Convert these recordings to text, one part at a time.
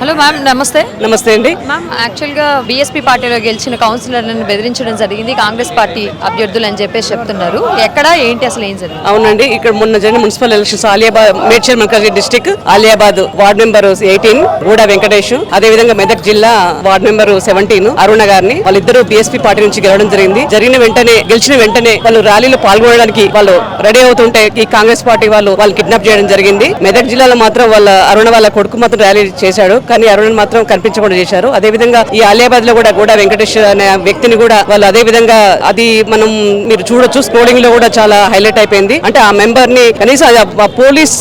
Hello ma'am నమస్తే. నమస్తే అండి. మ్యామ్ యాక్చువల్గా బీఎస్పీ పార్టీలో గెలిచిన కౌన్సిలర్లను బెదిరించడం జరిగింది కాంగ్రెస్ పార్టీ అభ్యర్థులు అని చెప్పేసి చెప్తున్నారు. ఎక్కడ ఏంటి అసలు ఏం జరిగింది? అవునండి ఇక్కడ మొన్న జరిగిన municipal elections Aliabad Medchal Malkajgiri district Aliabad ward number eighteen Guda Venkatesh అదే విధంగా మెదక్ జిల్లా వార్డ్ నెంబర్ సెవెంటీన్ అరుణ గారిని వాళ్ళిద్దరూ బీఎస్పీ పార్టీ నుంచి గెలవడం జరిగింది. జరిగిన వెంటనే గెలిచిన వెంటనే వాళ్ళు ర్యాలీలో పాల్గొనడానికి వాళ్ళు రెడీ అవుతుంటే ఈ కాంగ్రెస్ పార్టీ వాళ్ళు వాళ్ళు కిడ్నాప్ చేయడం జరిగింది. మెదక్ జిల్లాలో మాత్రం వాళ్ళ అరుణ వాళ్ళ కొడుకు మాత్రం ర్యాలీ చేశాడు. కానీ అరుణ మాత్రం కనిపించకుండా చేశారు. అదే విధంగా ఈ ఆలియాబాద్లో కూడా గూడ వెంకటేష్ అనే వ్యక్తిని కూడా వాళ్ళు అదే విధంగా అది మనం మీరు చూడొచ్చు. స్క్రోలింగ్లో కూడా చాలా హైలైట్ అయిపోయింది. అంటే ఆ మెంబర్ని కనీసం పోలీస్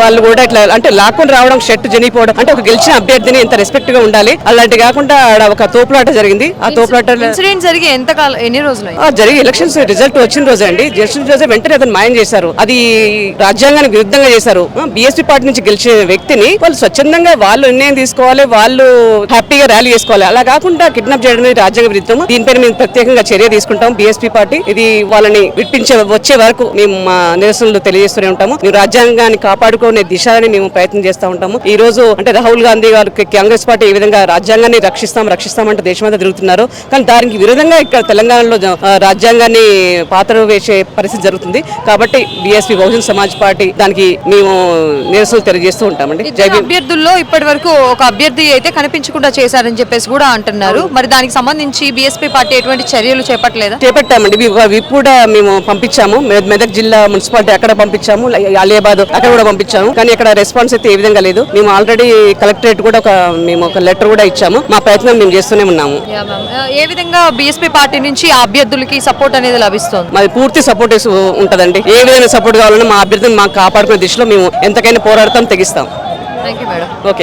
వాళ్ళు కూడా ఇట్లా అంటే లాక్కొని రావడం షర్ట్ జనిపోవడం అంటే ఒక గెలిచిన అభ్యర్థిని ఎంత రెస్పెక్ట్గా ఉండాలి. అలాంటి కాకుండా ఆడ ఒక తోపులాట జరిగింది. ఆ తోపులాట ఇన్సిడెంట్ జరిగి ఎంత కాలం ఎన్ని రోజులు జరిగి ఎలక్షన్స్ రిజల్ట్ వచ్చిన రోజే అండి. ఎలక్షన్ రోజే వెంటనే అతను మాయం చేశారు. అది రాజ్యాంగానికి విరుద్ధంగా చేశారు. బీఎస్పీ పార్టీ నుంచి గెలిచిన వ్యక్తిని వాళ్ళు స్వచ్ఛందంగా వాళ్ళు నిర్ణయం తీసుకోవాలి వాళ్ళు హ్యాపీగా ర్యాలీ చేసుకోవాలి. అలా కాకుండా కిడ్నాప్ చేయడం అనేది రాజ్యాంగ విరుద్ధం దీనిపైన మేము ప్రత్యేకంగా చర్య తీసుకుంటాం బీఎస్పీ పార్టీ ఇది వాళ్ళని విడిపించే వచ్చే వరకు మేము మా నిరసనలు తెలియజేస్తూనే ఉంటాము. మేము రాజ్యాంగాన్ని కాపాడుకునే దిశని మేము ప్రయత్నం చేస్తూ ఉంటాము. ఈ రోజు అంటే రాహుల్ గాంధీ గారు కాంగ్రెస్ పార్టీ ఈ విధంగా రాజ్యాంగాన్ని రక్షిస్తాం రక్షిస్తామంటే దేశమంతా తిరుగుతున్నారు. కానీ దానికి విరుద్ధంగా ఇక్కడ తెలంగాణలో రాజ్యాంగాన్ని పాత్ర వేసే పరిస్థితి జరుగుతుంది. కాబట్టి బీఎస్పీ బహుజన్ సమాజ్ పార్టీ దానికి మేము నిరసనలు తెలియజేస్తూ ఉంటామండి. అభ్యర్థుల్లో ఇప్పటి వరకు ఒక అభ్యర్థి అయితే కనిపించకుండా చేశారని చెప్పేసి కూడా అంటున్నారు. మరి దానికి సంబంధించి బీఎస్పీ పార్టీ ఎటువంటి చర్యలు చేపట్టలేదా? చేపట్టామండి. కూడా మేము పంపించాము. మెదక్ జిల్లా మున్సిపాలిటీ అక్కడ పంపించాము. అలియాబాద్ అక్కడ కూడా పంపించాము. కానీ ఇక్కడ రెస్పాన్స్ అయితే ఏ విధంగా లేదు. మేము ఆల్రెడీ కలెక్టరేట్ కూడా ఒక మేము ఒక లెటర్ కూడా ఇచ్చాము. మా ప్రయత్నం మేము చేస్తూనే ఉన్నాము. ఏ విధంగా బీఎస్పీ పార్టీ నుంచి ఆ అభ్యర్థులకి సపోర్ట్ అనేది లభిస్తుంది? మాది పూర్తి సపోర్ట్ ఉంటుందండి. ఏ విధంగా సపోర్ట్ కావాలన్నా మా అభ్యర్థిని మాకు కాపాడుకునే దిశలో మేము ఎంతకైనా పోరాడతాం తెగిస్తాం. ఓకే.